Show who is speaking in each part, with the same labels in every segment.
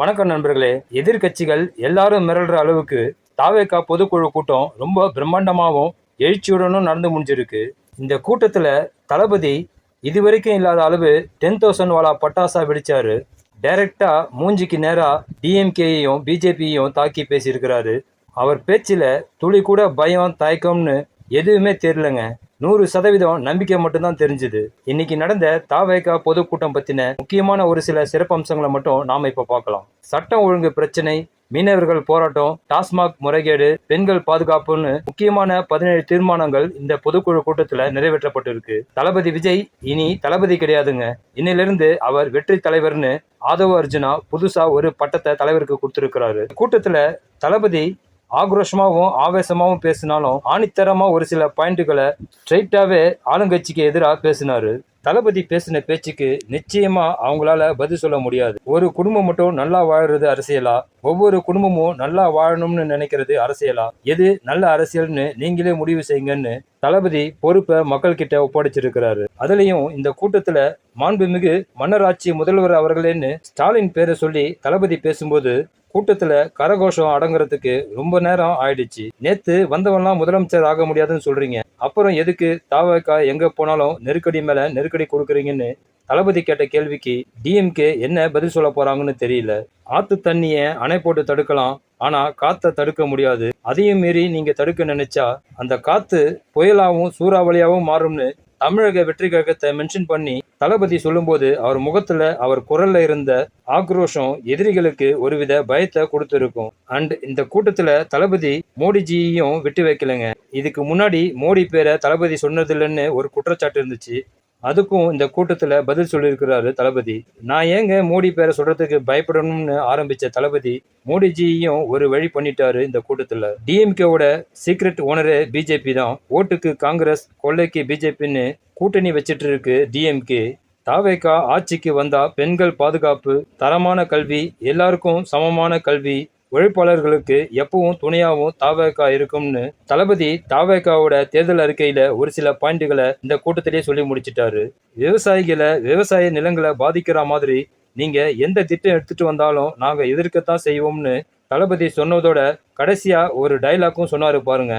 Speaker 1: வணக்கம் நண்பர்களே. எதிர்க்கட்சிகள் எல்லாரும் மிரள்ற அளவுக்கு தாவேக்கா பொதுக்குழு கூட்டம் ரொம்ப பிரம்மாண்டமாகவும் எழுச்சியுடனும் நடந்து முடிஞ்சிருக்கு. இந்த கூட்டத்தில் தளபதி இதுவரைக்கும் இல்லாத அளவு டென் தௌசண்ட் வாலா பட்டாசா வெடிச்சாரு. டைரக்டா மூஞ்சிக்கு நேராக டிஎம்கேயையும் பிஜேபியையும் தாக்கி பேசியிருக்கிறாரு. அவர் பேச்சில் துளி கூட பயம் தயக்கம்னு எதுவுமே தெரியலங்க. நூறு சதவீதம் நம்பிக்கை மட்டும்தான் தெரிஞ்சுது. இன்னைக்கு நடந்த தாவேகா பொதுக்கூட்டம் பத்தின முக்கியமான ஒரு சில சிறப்பம்சங்களை மட்டும் நாம இப்ப பார்க்கலாம். சட்டம் ஒழுங்கு பிரச்சனை மீனவர்கள் போராட்டம் டாஸ்மாக் முறைகேடு பெண்கள் பாதுகாப்புன்னு முக்கியமான பதினேழு தீர்மானங்கள் இந்த பொதுக்குழு கூட்டத்துல நிறைவேற்றப்பட்டிருக்கு. தளபதி விஜய் இனி தளபதி கிடையாதுங்க. இன்னிலிருந்து அவர் வெற்றி தலைவர்னு ஆதவ அர்ஜுனா புதுசா ஒரு பட்டத்தை தலைவருக்கு கொடுத்திருக்கிறாரு. கூட்டத்துல தளபதி ஆக்ரோஷமாகவும் ஆவேசமாகவும் பேசினாலும் ஆணித்தரமா ஒரு சில பாயிண்ட்டுகளை ஸ்ட்ரைட்டாவே ஆளுங்கட்சிக்கு எதிராக பேசினாரு. தளபதி பேசின பேச்சுக்கு நிச்சயமா அவங்களால பதில் சொல்ல முடியாது. ஒரு குடும்பம் மட்டும் நல்லா வாழறது அரசியலா? ஒவ்வொரு குடும்பமும் நல்லா வாழணும்னு நினைக்கிறது அரசியலா? எது நல்ல அரசியல்னு நீங்களே முடிவு செய்யுங்கன்னு தளபதி பொறுப்பை மக்கள் கிட்ட ஒப்படைச்சிருக்கிறாரு. அதுலயும் இந்த கூட்டத்துல மாண்புமிகு மன்னராட்சி முதல்வர் அவர்களேன்னு ஸ்டாலின் பேரை சொல்லி தளபதி பேசும்போது கூட்டத்துல கரகோஷம் அடங்குறதுக்கு ரொம்ப நேரம் ஆயிடுச்சு. நேத்து வந்தவன்லாம் முதலமைச்சர் ஆக முடியாதுன்னு சொல்றீங்க. அப்புறம் எதுக்கு தாவக்கா எங்க போனாலும் நெருக்கடி மேல நெருக்கடி கொடுக்குறீங்கன்னு தளபதி கேட்ட கேள்விக்கு டிஎம்கே என்ன பதில் சொல்ல போறாங்கன்னு தெரியல. ஆத்து தண்ணிய அணை போட்டு தடுக்கலாம். ஆனா காத்த தடுக்க முடியாது. அதையும் மீறி நீங்க தடுக்க நினைச்சா அந்த காத்து புயலாவும் சூறாவளியாவும் மாறும்னு தமிழக வெற்றி கழகத்தை மென்ஷன் பண்ணி தளபதி சொல்லும்போது அவர் முகத்துல அவர் குரல்ல இருந்த ஆக்ரோஷம் எதிரிகளுக்கு ஒருவித பயத்தை கொடுத்திருக்கும். அண்ட் இந்த கூட்டத்துல தளபதி மோடிஜியையும் விட்டு வைக்கலைங்க. இதுக்கு முன்னாடி மோடி பேரை தளபதி சொன்னதில்லைன்னு ஒரு குற்றச்சாட்டு இருந்துச்சு. அதுக்கும் இந்த கூட்டத்தில் பதில் சொல்லியிருக்கிறாரு தளபதி. நான் ஏங்க மோடி பேரை சொல்றதுக்கு பயப்படணும்னு ஆரம்பிச்ச தளபதி மோடிஜியும் ஒரு வழி பண்ணிட்டாரு இந்த கூட்டத்தில். டிஎம்கேவோட சீக்ரெட் ஓனரே பிஜேபி தான். ஓட்டுக்கு காங்கிரஸ் கொள்ளைக்கு பிஜேபின்னு கூட்டணி வச்சிட்டு இருக்கு டிஎம்கே தாவேக்கா ஆட்சிக்கு வந்தா பெண்கள் பாதுகாப்பு தரமான கல்வி எல்லாருக்கும் சமமான கல்வி உழைப்பாளர்களுக்கு எப்பவும் துணையாகவும் தாவேகா இருக்கும்னு தளபதி தாவேகாவோட தேர்தல் அறிக்கையில ஒரு சில பாயிண்ட்டுகளை இந்த கூட்டத்திலேயே சொல்லி முடிச்சிட்டாரு. விவசாயிகளை விவசாய நிலங்களை பாதிக்கிற மாதிரி நீங்க எந்த திட்டம் எடுத்துட்டு வந்தாலும் நாங்க எதிர்க்கத்தான் செய்வோம்னு தளபதி சொன்னதோட கடைசியா ஒரு டைலாக்கும் சொன்னாரு பாருங்க.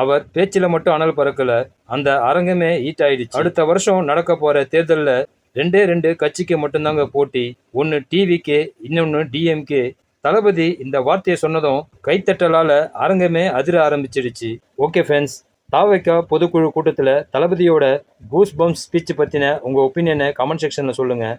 Speaker 1: அவர் பேச்சில மட்டும் அனல் பறக்கல அந்த அரங்கமே ஹீட் ஆயிடுச்சு. அடுத்த வருஷம் நடக்க போற தேர்தலில் ரெண்டே ரெண்டு கட்சிக்கு மட்டும்தாங்க போட்டி. ஒன்று டிவிக்கு இன்னொன்று டிஎம்கே தளபதி இந்த வார்த்தையை சொன்னதும் கைத்தட்டலால் அரங்கமே அதிர ஆரம்பிச்சிடுச்சு. ஓகே ஃப்ரெண்ட்ஸ் தாவைக்கா பொதுக்குழு கூட்டத்தில் தளபதியோட கூஸ் பம்ப் ஸ்பீச் பற்றின உங்கள் ஒப்பீனியனை கமெண்ட் செக்ஷனில் சொல்லுங்கள்